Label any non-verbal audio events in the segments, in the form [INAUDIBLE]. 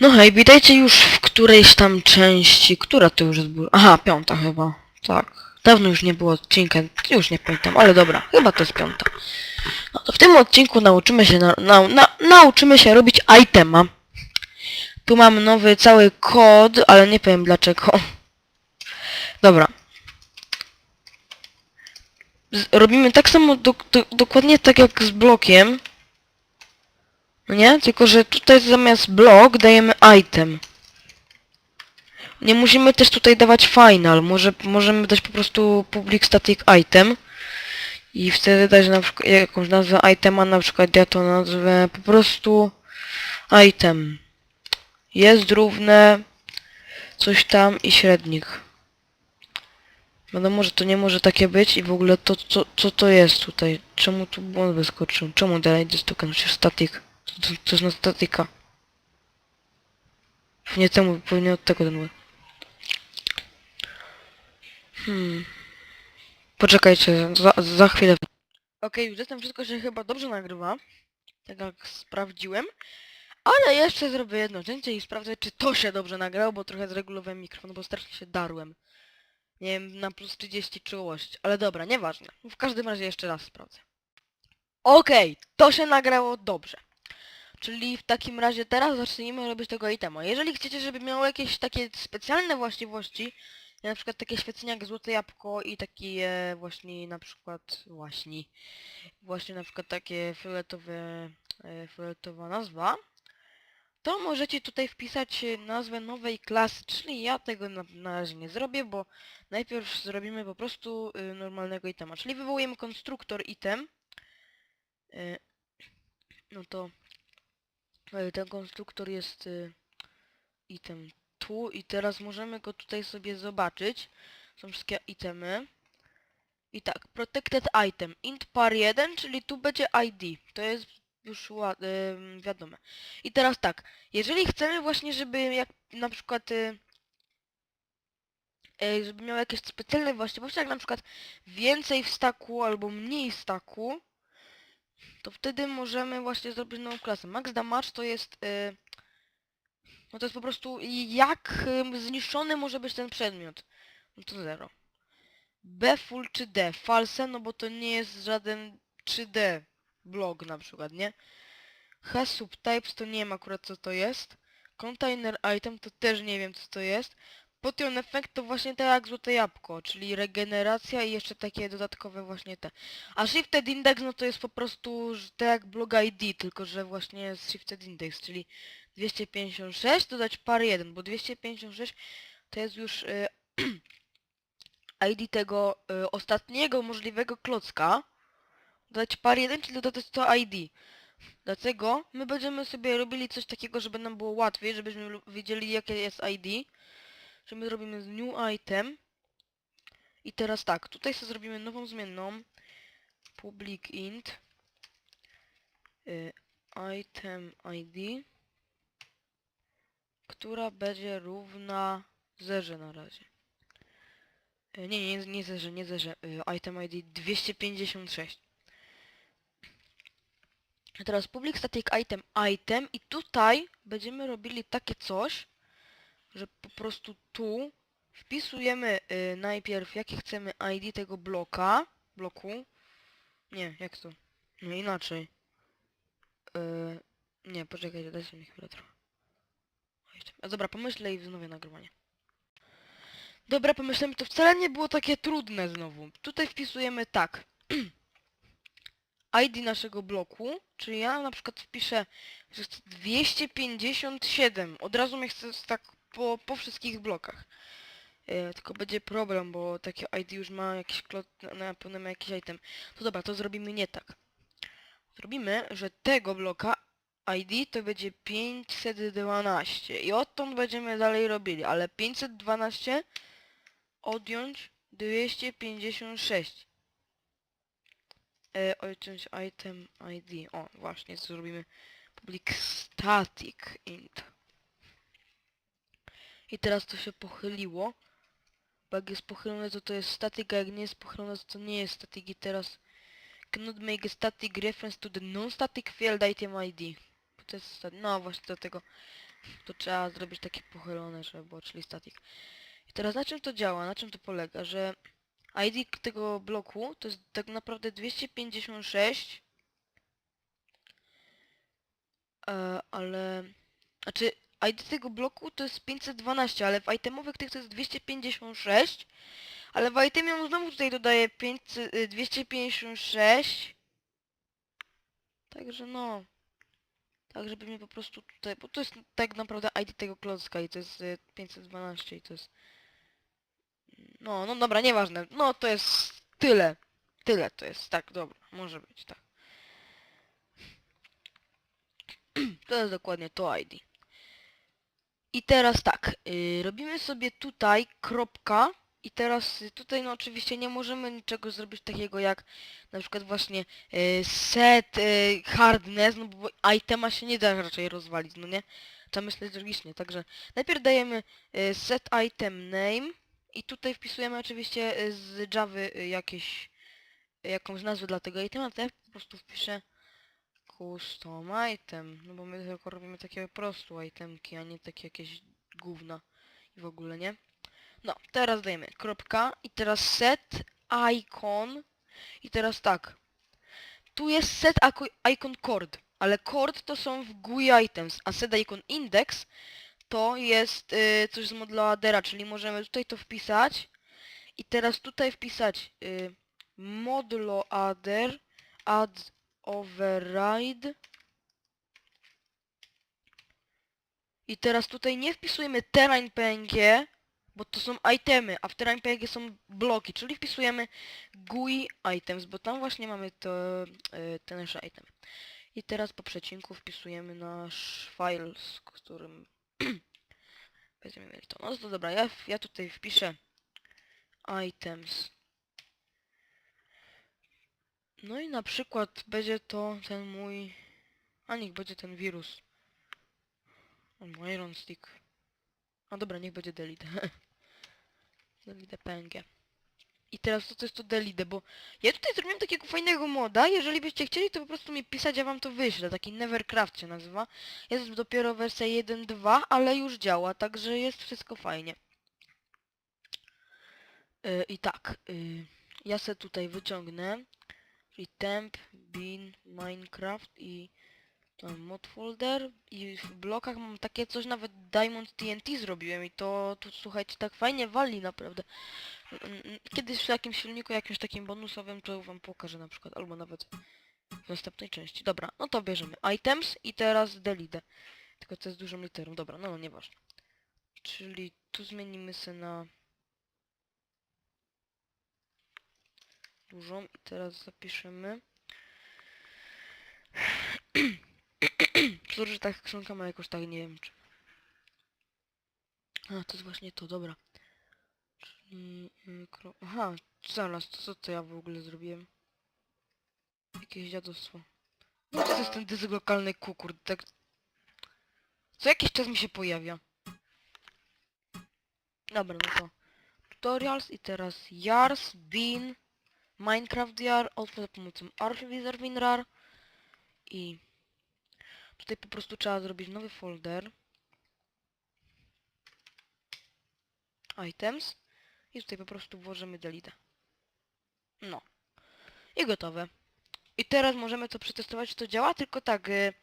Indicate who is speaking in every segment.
Speaker 1: No hej, witajcie już w którejś tam części. Która to już była? Aha, piąta chyba. Tak. Dawno już nie było odcinka, już nie pamiętam, ale dobra, chyba to jest piąta. No to w tym odcinku nauczymy się na, na, na, nauczymy się robić itema. Tu mam nowy cały kod, ale nie powiem dlaczego. Dobra. Z, robimy tak samo do, do, dokładnie tak jak z blokiem. No nie? Tylko, że tutaj zamiast blok dajemy item. Nie musimy też tutaj dawać final. Może, możemy dać po prostu public static item. I wtedy dać na przykład jakąś nazwę itema, na przykład ja to nazwę po prostu item. Jest równe coś tam i średnik. Wiadomo, że to nie może takie być i w ogóle to, co, to jest tutaj? Czemu tu błąd wyskoczył? Czemu dalej jest token? Przecież static. To, to, to jest na statyka. Nie temu, pewnie od tego ten. Hmm. Poczekajcie, za, za chwilę. Okej, już jestem wszystko się chyba dobrze nagrywa. Tak jak sprawdziłem. Ale jeszcze zrobię jedno cięcie i sprawdzę, czy to się dobrze nagrało, bo trochę zregulowałem mikrofon, bo strasznie się darłem. Nie wiem, na plus 30 czułość. Ale dobra, nieważne. W każdym razie jeszcze raz sprawdzę. Okej, to się nagrało dobrze. Czyli w takim razie teraz zacznijmy robić tego itema. Jeżeli chcecie, żeby miało jakieś takie specjalne właściwości, na przykład takie świecenie jak złote jabłko i takie właśnie na przykład właśnie właśnie na przykład takie fioletowe e, fioletowa nazwa, to możecie tutaj wpisać e, nazwę nowej klasy, czyli ja tego na, na razie nie zrobię, bo najpierw zrobimy po prostu normalnego itema, czyli wywołujemy konstruktor item, no to e, ten konstruktor jest y, item tu i teraz możemy go tutaj sobie zobaczyć. Są wszystkie itemy. I tak, protected item, int par 1, czyli tu będzie ID. To jest już ym, wiadome. I teraz tak, jeżeli chcemy właśnie, żeby jak na przykład y, y, żeby miał jakieś specjalne właściwości, jak na przykład więcej w staku albo mniej w staku, to wtedy możemy właśnie zrobić nową klasę. Max damage to jest y, no to jest po prostu jak ym, zniszczony może być ten przedmiot. No to 0. B full czy D? False, no bo to nie jest żaden 3D blog na przykład, nie? Has subtypes to nie wiem akurat co to jest. Container item to też nie wiem co to jest. Potion effect to właśnie tak jak złote jabłko, czyli regeneracja i jeszcze takie dodatkowe właśnie te. A shifted index no to jest po prostu że tak jak blog ID, tylko że właśnie jest shifted index, czyli 256 dodać par 1, bo 256 to jest już y, [CLEARS THROAT] ID tego y, ostatniego możliwego klocka. Dodać par 1, czyli dodać to ID. Dlatego my będziemy sobie robili coś takiego, żeby nam było łatwiej, żebyśmy wiedzieli jakie jest ID. Że my zrobimy new item. I teraz tak, tutaj sobie zrobimy nową zmienną. Public int. Y, item ID która będzie równa zerze na razie. E, Nie, nie, nie zerze, nie zerze. E, Item ID 256. A teraz public static item item i tutaj będziemy robili takie coś, że po prostu tu wpisujemy y, najpierw jakie chcemy ID tego bloka, bloku. Nie, jak to? No inaczej. Y, nie, poczekajcie, dajcie mi chwilę trochę. A dobra, pomyślę i wznowię nagrywanie. Dobra, pomyślałem, to wcale nie było takie trudne znowu. Tutaj wpisujemy tak. [CLEARS THROAT] ID naszego bloku, czyli ja na przykład wpiszę, że chcę 257. Od razu mnie chcę tak po, po wszystkich blokach. E, tylko będzie problem, bo takie ID już ma jakiś klot, na- pewno ma jakiś item. To dobra, to zrobimy nie tak. Zrobimy, że tego bloka ID to będzie 512 i odtąd będziemy dalej robili, ale 512 odjąć 256 e, odjąć item ID o właśnie co zrobimy public static int i teraz to się pochyliło. Bo jak jest pochylone to to jest static a jak nie jest pochylone to, to nie jest static. I teraz cannot make a static reference to the non-static field item ID static, to jest. No właśnie do tego. To trzeba zrobić takie pochylone, żeby było, czyli static. I teraz na czym to działa, na czym to polega, że ID tego bloku to jest tak naprawdę 256 e, ale... Znaczy ID tego bloku to jest 512, ale w itemowych tych to jest 256 ale w itemie on znowu tutaj dodaje 500, y, 256 Także no. Tak, żeby mnie po prostu tutaj, bo to jest tak naprawdę ID tego klocka i to jest y, 512 i to jest... No, no dobra, nieważne. No to jest tyle. Tyle to jest, tak, dobra, może być, tak. [CLEARS THROAT] To jest dokładnie to ID. I teraz tak, y, robimy sobie tutaj kropka i teraz tutaj no oczywiście nie możemy niczego zrobić takiego jak na przykład właśnie y, set y, hardness, no bo itema się nie da raczej rozwalić, no nie? Trzeba myśleć logicznie, także najpierw dajemy set item name i tutaj wpisujemy oczywiście z Java jakieś jakąś nazwę dla tego itema, to ja po prostu wpiszę custom item, no bo my tylko robimy takie po prostu itemki, a nie takie jakieś gówna i w ogóle, nie? No, teraz dajemy kropka i teraz set icon i teraz tak. Tu jest set icon cord, ale cord to są w GUI items, a set icon index to jest y, coś z moduła adera, czyli możemy tutaj to wpisać i teraz tutaj wpisać y, modulo adder add override i teraz tutaj nie wpisujemy terrain png bo to są itemy, a w terrain png są bloki, czyli wpisujemy GUI items, bo tam właśnie mamy to, y, te nasze itemy. I teraz po przecinku wpisujemy nasz file, z którym [CLEARS THROAT] będziemy mieli to. No to dobra, ja, ja tutaj wpiszę items. No i na przykład będzie to ten mój... A niech będzie ten wirus. Iron Stick. A dobra, niech będzie delete. [LAUGHS] delete PNG. I teraz to, to jest to delete, bo ja tutaj zrobiłem takiego fajnego moda, jeżeli byście chcieli to po prostu mi pisać, ja wam to wyślę, taki Nevercraft się nazywa. Jest dopiero wersja 1.2, ale już działa, także jest wszystko fajnie. Yy, I tak, yy, ja se tutaj wyciągnę, czyli temp, bin, minecraft i tam mod folder i w blokach mam takie coś, nawet diamond TNT zrobiłem i to, to słuchajcie, tak fajnie wali naprawdę. Mm, mm, Kiedyś w jakimś filmiku, jakimś takim bonusowym, to wam pokażę na przykład, albo nawet w następnej części. Dobra, no to bierzemy items i teraz delete. Tylko to jest dużą literą, dobra, no, no nieważne. Czyli tu zmienimy sobie na dużą i teraz zapiszemy. Sorry, że tak skrzynka ma jakoś tak, nie wiem czy... A, to jest właśnie to, dobra. Aha, zaraz, to co to ja w ogóle zrobiłem? Jakieś dziadostwo. No to jest ten dysk lokalny kukur, tak... Co jakiś czas mi się pojawia. Dobra, no to... Tutorials i teraz Yars, Bean, Minecraft Yar, albo za pomocą Archivizor WinRAR i tutaj po prostu trzeba zrobić nowy folder items i tutaj po prostu włożymy delete. No. I gotowe. I teraz możemy to przetestować, czy to działa, tylko tak, y,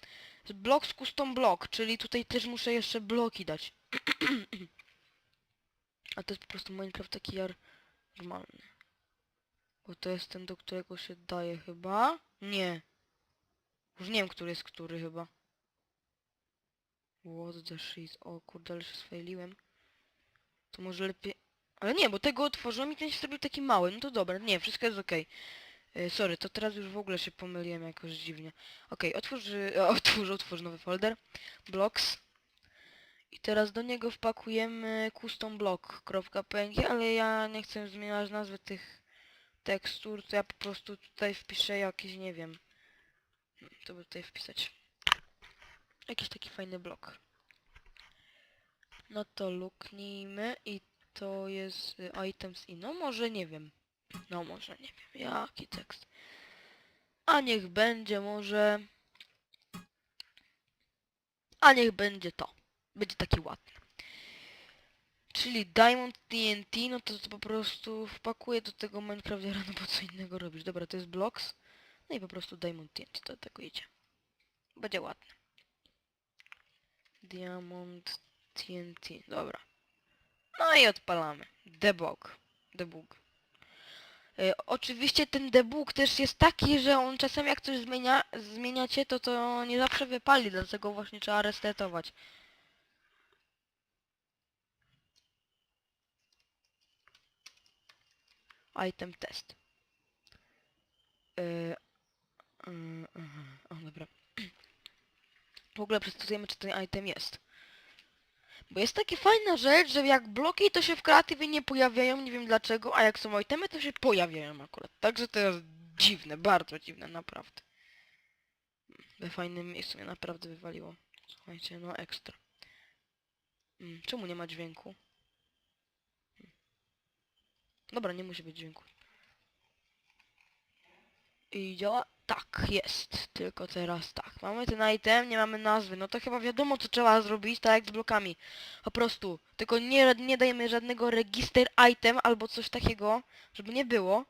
Speaker 1: z block z custom block, czyli tutaj też muszę jeszcze bloki dać. [CLEARS THROAT] A to jest po prostu Minecraft taki jar normalny. Bo to jest ten, do którego się daje chyba. Nie. Już nie wiem, który jest który chyba. What the shit. O kurde, ale się sfailiłem. To może lepiej... Ale nie, bo tego otworzyłem i ten się zrobił taki mały. No to dobra, nie, wszystko jest okej. Y, Sorry, to teraz już w ogóle się pomyliłem jakoś dziwnie. Okej, otwórz, y, [LAUGHS] otwórz, otwórz nowy folder. Blocks. I teraz do niego wpakujemy custom block.png, ale ja nie chcę zmieniać nazwy tych tekstur, to ja po prostu tutaj wpiszę jakiś, nie wiem. To by tutaj wpisać. Jakiś taki fajny blok. No to luknijmy i to jest y, items i no może nie wiem. No może nie wiem, jaki tekst. A niech będzie może... A niech będzie to. Będzie taki ładny. Czyli Diamond TNT, no to, to po prostu wpakuję do tego Minecraftera, no bo co innego robisz. Dobra, to jest Blocks. No i po prostu Diamond TNT, to idzie. Będzie ładny. Diamond TNT, dobra. No i odpalamy. Debug. Debug. E, oczywiście ten debug też jest taki, że on czasem jak coś zmienia, zmieniacie, to to nie zawsze wypali, dlatego właśnie trzeba restartować. Item test. Yy, yy, o dobra. W ogóle przetestujemy czy ten item jest. Bo jest taka fajna rzecz, że jak bloki to się w kreatywie nie pojawiają, nie wiem dlaczego, a jak są itemy to się pojawiają akurat. Także to jest dziwne, bardzo dziwne, naprawdę. We fajnym miejscu mnie naprawdę wywaliło. Słuchajcie, no ekstra. Mm, Czemu nie ma dźwięku? Dobra, nie musi być dźwięku. I działa? Tak, jest. Tylko teraz tak. Mamy ten item, nie mamy nazwy. No to chyba wiadomo co trzeba zrobić, tak jak z blokami. Po prostu. Tylko nie, nie dajemy żadnego register item albo coś takiego, żeby nie było.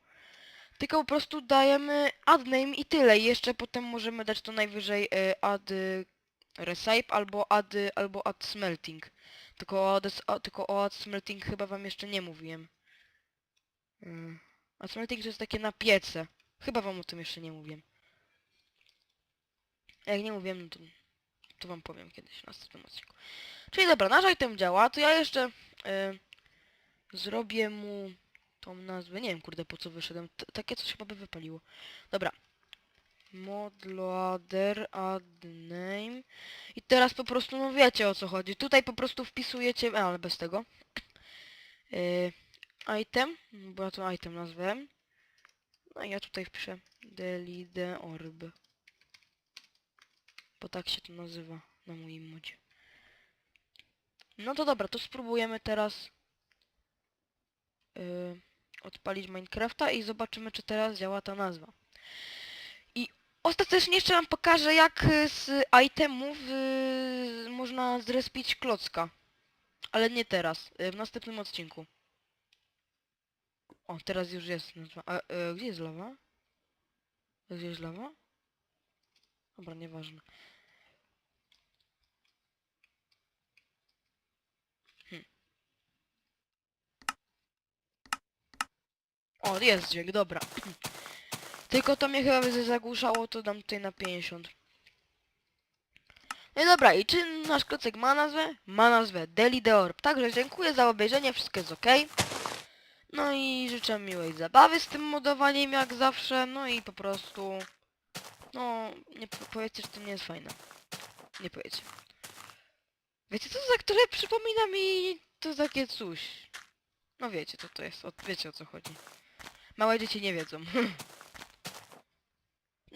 Speaker 1: Tylko po prostu dajemy add name i tyle. I jeszcze potem możemy dać to najwyżej y, add y, recipe albo add, y, albo add smelting. Tylko o tylko o add smelting chyba wam jeszcze nie mówiłem. Y, a smelting to jest takie na piece. Chyba wam o tym jeszcze nie mówiłem. Jak nie mówiłem, no to, to wam powiem kiedyś w następnym odcinku. Czyli dobra, nasz item działa, to ja jeszcze y, zrobię mu tą nazwę. Nie wiem kurde po co wyszedłem. T takie coś chyba by wypaliło. Dobra. Modloader add name. I teraz po prostu, no wiecie o co chodzi. Tutaj po prostu wpisujecie, a, ale bez tego. Y, item, bo ja to item nazwałem. No i ja tutaj wpiszę delete orb. Bo tak się to nazywa na moim modzie. No to dobra, to spróbujemy teraz yy, odpalić Minecrafta i zobaczymy czy teraz działa ta nazwa. I ostatecznie jeszcze wam pokażę jak z itemów yy, można zrespić klocka. Ale nie teraz, yy, w następnym odcinku. O, teraz już jest. A, e, gdzie jest lawa? Gdzie jest lawa? Dobra, nieważne. Hmm. O, jest dźwięk, dobra. Tylko to mnie chyba zagłuszało, to dam tutaj na 50. No i dobra, i czy nasz klocek ma nazwę? Ma nazwę Deli The Orb. Także dziękuję za obejrzenie, wszystko jest ok. No i życzę miłej zabawy z tym modowaniem jak zawsze, no i po prostu... No, nie po- powiedzcie, że to nie jest fajne. Nie powiecie. Wiecie co za które przypomina mi to takie coś. No wiecie co to jest, wiecie o co chodzi. Małe dzieci nie wiedzą. [LAUGHS]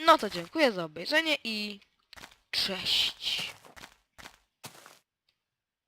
Speaker 1: no to dziękuję za obejrzenie i... Cześć!